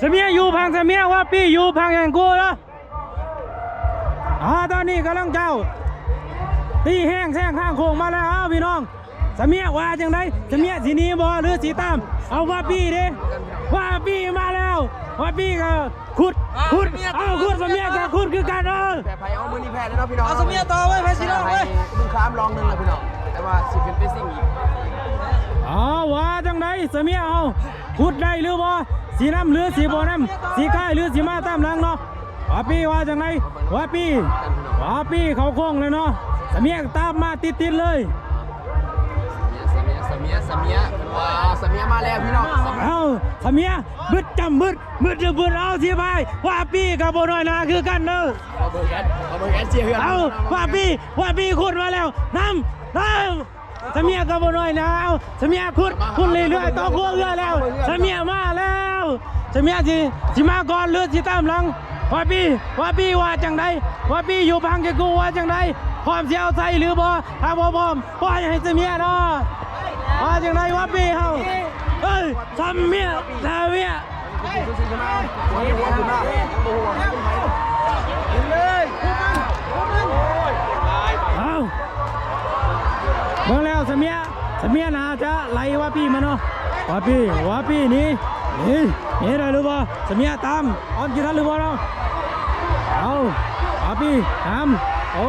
เสมียอยู่พังเสมียว่าปี้อยู่พังแห่งกูนะอ่าตอนนี้กำลังเจ้า ตีแห้งแซงข้างโค้งมาแล้วเอาพี่น้องเสมียว่าจังไดเสมียสีหนี้บ่หรือสีตาม เอาว่าปี้เด้ว่าปี้มาแล้วว่าปี้ก็ขุดขุดเอาขุดเสมียก็ขุดคือกันเออแต่ไผเอามือนี่แพ้แล้วเนาะพี่น้องเอาสเมียต่อไว้ไผสิน้องเว้ยมึงค้ามลองหนึงเลยพี่น้อง เสมียเอาขุดได้หรือบ่สีน้ำหรือสีบ่น้ำสีค่ายหรือสีมาตามหลังเนาะว่าปี้ว่าจังไดว่าปี้ว่าปี้เขาโค้งเลยเนาะเสมียตามมาติดๆเลยสเมียสเมียสเมียว้าวสเมียมาแล้วพี่น้องสเมียเอาเสมียบึดจำบึดบึดจะบึดเอาสิพายว่าปี้กับบ่น้อยหนาคือกันเด้อเอาเบอร์แอดเอาเบอร์แอดเชียร์เฮือนเอาว่าปี้ว่าปี้ขุดมาแล้วน้ำน้ำเสมียกับบ่น้อยนาเอาเสมียขุดขุดเรื่อยๆต่อขั้วเรือแล้วเสมียมาแล้วเสมียสิสิมาก่อนหรือสิตามหลังว่าปี้ว่าปี้ว่าจังไดว่าปี้อยู่พังแกกูว่าจังไดพร้อมสิเอาใส่หรือบ่ถ้าบ่พร้อมปล่อยให้เสมียเนาะว่าจังไดว่าปี้เฮาเอ้ยเสมียเสมีย สมียสมียน่าจะไล่ว่าพี่มาเนาะว่าพี่ว่าพี่นี่นี่นี่อะไรรู้ป่ะสมียตามออนกี่ทันรู้ป่ะเนาะเอาว่าพี่ตามโอ้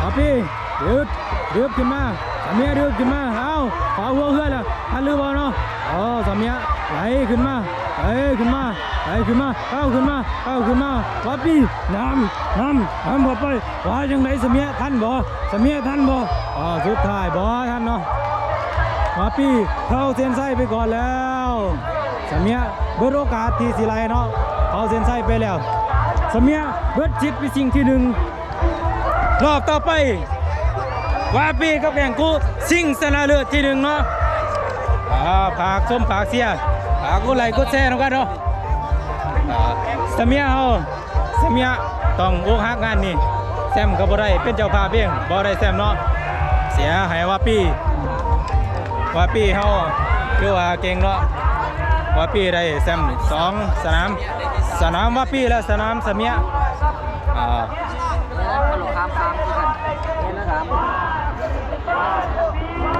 ว่าพี่ดืดดืดขึ้นมาสมียดืดขึ้นมาเอา ขอหัวเพื่อนละทันหรือเปล่าเนาะเออเสมีไหลขึ้นมาไหลขึ้นมาไหลขึ้นมาเอาขึ้นมาเอาขึ้นมาว่าพี่น้ำน้ำน้ำพอไปว่าจังไหนเสมียทันบ่เสมียทันบ่อ๋อสุดท้ายบ่ทันเนาะมาปี้เข้าเส้นไส้ไปก่อนแล้วสเมีเบิดโอกาสที่สิไลเนาะเข้าเส้นไส้ไปแล้วสเมีเบิดจิตไปสิ่งที่หนึ่งรอบต่อไป ว่าปีกับแข่งกูซิ่งสนาเลือดที่หนึ่งเนาะอ่าผากส้มผากเสียผากกูไหลกูแซ่นกันเนาะอ่าสมียเฮาสมียต้องอกหักงานนี่แซมก็บ่ได้เป็นเจ้าภาพเองบ่ได้แซมเนาะเสียให้ว่าปีว่าปีเฮาคือว่าเก่งเนาะว่าปีได้แซมสองสนามสนามว่าปีและสนามสมียอ่า